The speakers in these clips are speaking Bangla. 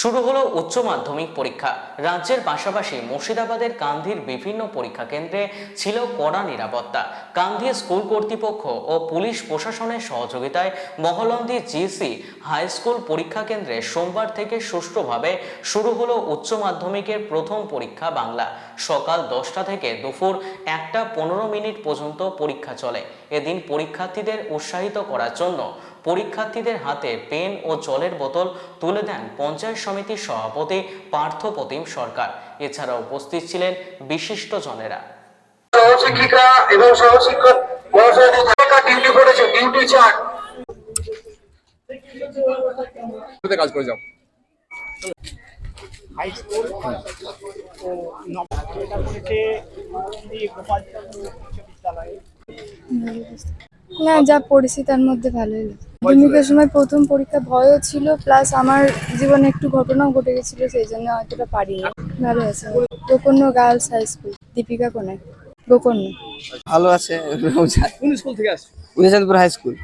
শুরু হলো উচ্চ মাধ্যমিক পরীক্ষা। রাজ্যের পাশাপাশি মুর্শিদাবাদের কান্ধির বিভিন্ন পরীক্ষা কেন্দ্রে ছিল কড়া নিরাপত্তা। কান্ধি স্কুল কর্তৃপক্ষ ও পুলিশ প্রশাসনের সহযোগিতায় মহলন্দি জিসি হাই স্কুল পরীক্ষা কেন্দ্রে সোমবার থেকে সুষ্ঠুভাবে শুরু হলো উচ্চ মাধ্যমিকের প্রথম পরীক্ষা বাংলা। সকাল দশটা থেকে দুপুর একটা পনেরো মিনিট পর্যন্ত পরীক্ষা চলে। এদিন পরীক্ষার্থীদের উৎসাহিত করার জন্য পরীক্ষার্থীদের হাতে পেন ও জলের বোতল তুলে দেন পঞ্চায়েত সমিতির সভাপতি পার্থ প্রতিম সরকার। এছাড়া উপস্থিত ছিলেন বিশিষ্ট জনেরা। সহশিক্ষিকা এবং সহশিক্ষক ডিউটি পড়েছে ডিউটি চার্ট কাজ করে যাও? হাই স্কুল তো নবটা করেছে গোপালচন্দ্র উচ্চ বিদ্যালয়ে না যা পড়েছি তার মধ্যে ভালোই লাগে মাধ্যমিকের সময় প্রথম পরীক্ষা ভয়ও ছিল প্লাস আমার জীবনে একটু ঘটনাও ঘটে গেছিল সেই জন্য হয়তোটা পারিনি। ভালো আছে। Gokarna girls high school Dipika Kone Gokarna ভালো আছে। কোন স্কুল থেকে আসছো? উদয়চাঁদপুর হাই স্কুল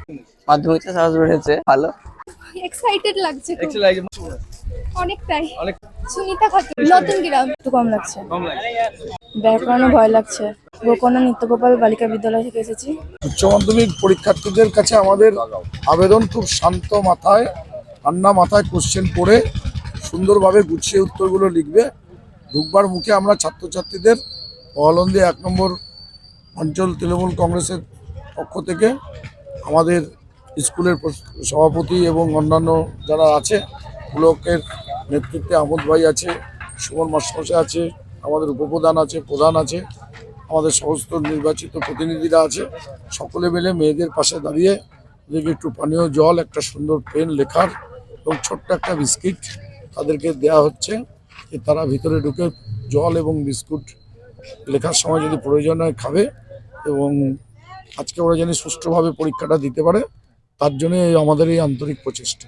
মাধ্যমিকটা সাহস বেড়েছে ভালো। এক্সাইটেড লাগছে অনেকটাই। অনেক সুনিতা খাতুন নতুন গ্রাম। একটু কম লাগছে। কম লাগে ব্যাকরণও ভয় লাগছে। গোকর্ণ নিত্যগোপাল বালিকা বিদ্যালয় থেকে এসেছি। উচ্চ মাধ্যমিক পরীক্ষার্থীদের কাছে আমাদের আবেদন খুব শান্ত মাথায়, ঠান্ডা মাথায় কোশ্চেন পড়ে সুন্দরভাবে গুছিয়ে উত্তরগুলো লিখবে। ঢুকবার মুখে আমরা ছাত্রছাত্রীদের অহলন্দি এক নম্বর অঞ্চল তৃণমূল কংগ্রেসের পক্ষ থেকে আমাদের স্কুলের সভাপতি এবং অন্যান্য যারা আছে, ব্লকের নেতৃত্বে আমোদ ভাই আছে, সুমন মাস্টারমশাই আছে, আমাদের উপপ্রধান আছে, প্রধান আছে আমাদের সমস্ত নির্বাচিত প্রতিনিধিরা আছে। সকলে মিলে মেয়েদের পাশে দাঁড়িয়ে ওদেরকে একটু পানীয় জল, একটা সুন্দর পেন লেখার এবং ছোট্ট একটা বিস্কিট তাদেরকে দেয়া হচ্ছে যে তারা ভিতরে ঢুকে জল এবং বিস্কুট লেখার সময় যদি প্রয়োজন হয় খাবে এবং আজকে ওরা যেন সুষ্ঠুভাবে পরীক্ষাটা দিতে পারে, তার জন্য আমাদের এই আন্তরিক প্রচেষ্টা।